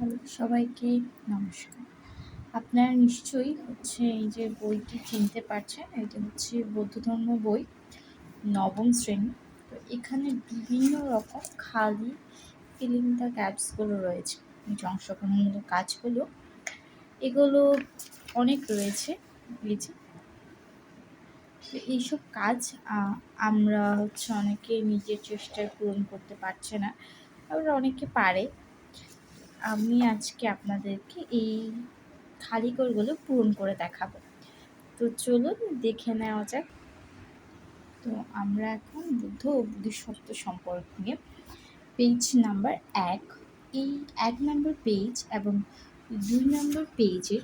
Hello সবাইকে নমস্কার। আপনারা নিশ্চয়ই হচ্ছে এই যে বইটি চিনতে পারছেন, এটা হচ্ছে বৌদ্ধ ধর্ম বই, নবম শ্রেণি। তো এখানে বিভিন্ন রকম খালি ফিলিং দ্য গ্যাপসগুলো রয়েছে এই যে অংশগ্রহণমূলক কাজগুলো। এগুলো অনেক রয়েছে তো এইসব কাজ আমরা হচ্ছে অনেকে নিজের চেষ্টায় পূরণ করতে পারছে না। আবার অনেকে পারে। আমি আজকে আপনাদেরকে এই খালি ঘরগুলো পূরণ করে দেখাবো। তো চলুন দেখে নেওয়া যাক। তো আমরা এখন বুদ্ধ ও বুদ্ধিসত্ত্ব সম্পর্ক নিয়ে পেজ নাম্বার এক, এই এক নম্বর পেজ এবং দুই নম্বর পেজের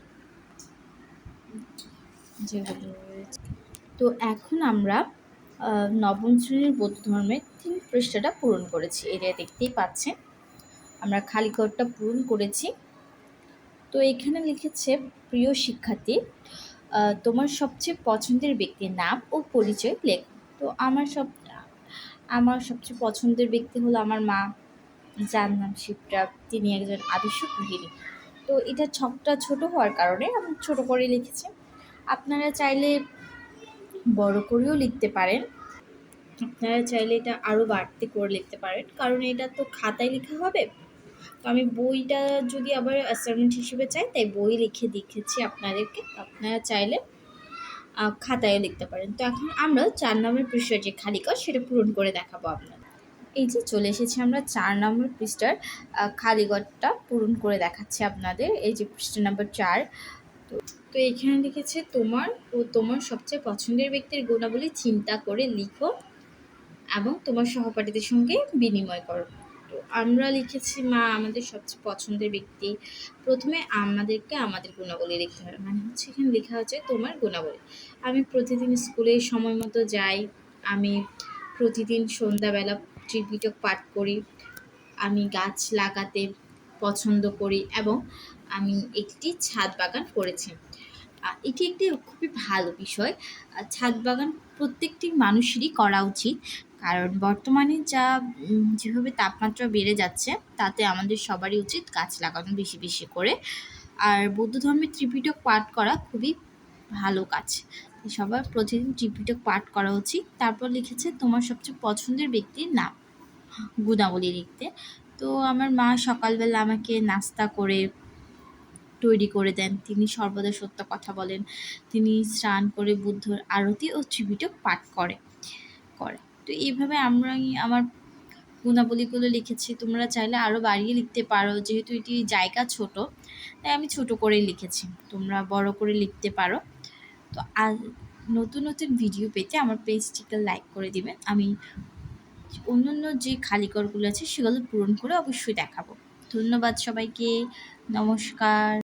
যেগুলো রয়েছে। তো এখন আমরা নবম শ্রেণির বৌদ্ধ ধর্মের তিন পৃষ্ঠাটা পূরণ করেছি। এটা দেখতেই পাচ্ছেন আমরা খালি ঘরটা পূরণ করেছি। তো এখানে লিখেছে, প্রিয় শিক্ষার্থী তোমার সবচেয়ে পছন্দের ব্যক্তির নাম ও পরিচয় লেখ। তো আমার সব, আমার সবচেয়ে পছন্দের ব্যক্তি হলো আমার মা। যার নাম শিবরা, তিনি একজন আদর্শ গৃহিণী। তো এটা ছকটা ছোট হওয়ার কারণে আমি ছোট করে লিখেছি। আপনারা চাইলে বড় করেও লিখতে পারেন। আপনারা চাইলে এটা আরও বাড়তি করে লিখতে পারেন। কারণ এটা তো খাতায় লেখা হবে। তো আমি বইটা যদি আবার অ্যাসাইনমেন্ট হিসেবে চাই তাই বই লিখে দেখেছি আপনাদেরকে। আপনারা চাইলে আহ, খাতায়ও লিখতে পারেন। তো এখন আমরা চার নম্বর পৃষ্ঠার যে খালি কাজ সেটা পূরণ করে দেখাবো আপনাদের। এই যে চলে এসেছি আমরা চার নম্বর পৃষ্ঠার আহ, খালি ঘরটা পূরণ করে দেখাচ্ছি আপনাদের। এই যে পৃষ্ঠা নাম্বার চার। তো তো এখানে লিখেছে তোমার ও তোমার সবচেয়ে পছন্দের ব্যক্তির গুণাবলী চিন্তা করে লিখো এবং তোমার সহপাঠীদের সঙ্গে বিনিময় করো। আমরা লিখেছি, মা, আমাদের সবচেয়ে পছন্দের ব্যক্তি। প্রথমে আমাদেরকে আমাদের গুণাবলী লিখতে হবে। মানে হচ্ছে এখানে লেখা আছে, তোমার গুণাবলী। আমি প্রতিদিন স্কুলে সময় মতো যাই, আমি প্রতিদিন সন্ধ্যাবেলা ত্রিপিটক পাঠ করি, আমি গাছ লাগাতে পছন্দ করি এবং আমি একটি ছাদ বাগান করেছি। এটি একটি খুবই ভালো বিষয়। ছাদ বাগান প্রত্যেকটি মানুষেরই করা উচিত। কারণ বর্তমানে যা যেভাবে তাপমাত্রা বেড়ে যাচ্ছে, তাতে আমাদের সবারই উচিত গাছ লাগানো বেশি বেশি করে। আর বৌদ্ধ ধর্মের ত্রিপিটক পাঠ করা খুবই ভালো কাজ। সবার প্রতিদিন ত্রিপিটক পাঠ করা উচিত। তারপর লিখেছে, তোমার সবচেয়ে পছন্দের ব্যক্তির নাম? গুণাবলী লিখতে। তো আমার মা সকালবেলা আমাকে নাস্তা করে তৈরি করে দেন। তিনি সর্বদা সত্য কথা বলেন। তিনি স্নান করে বুদ্ধর আরতি ও ত্রিপিটক পাঠ করে করে। তো এইভাবে আমরা আমার গুণাবলীগুলো লিখেছি। তোমরা চাইলে আরও বাড়িয়ে লিখতে পারো, যেহেতু এটি জায়গা ছোট, তাই আমি ছোট করে লিখেছি। তোমরা বড় করে লিখতে পারো। তো আর নতুন নতুন ভিডিও পেতে আমার পেজটিকে লাইক করে দিবেন আমি অন্য অন্য যে খালিকরগুলো আছে, সেগুলো পূরণ করে অবশ্যই দেখাবো। ধন্যবাদ সবাইকে। নমস্কার।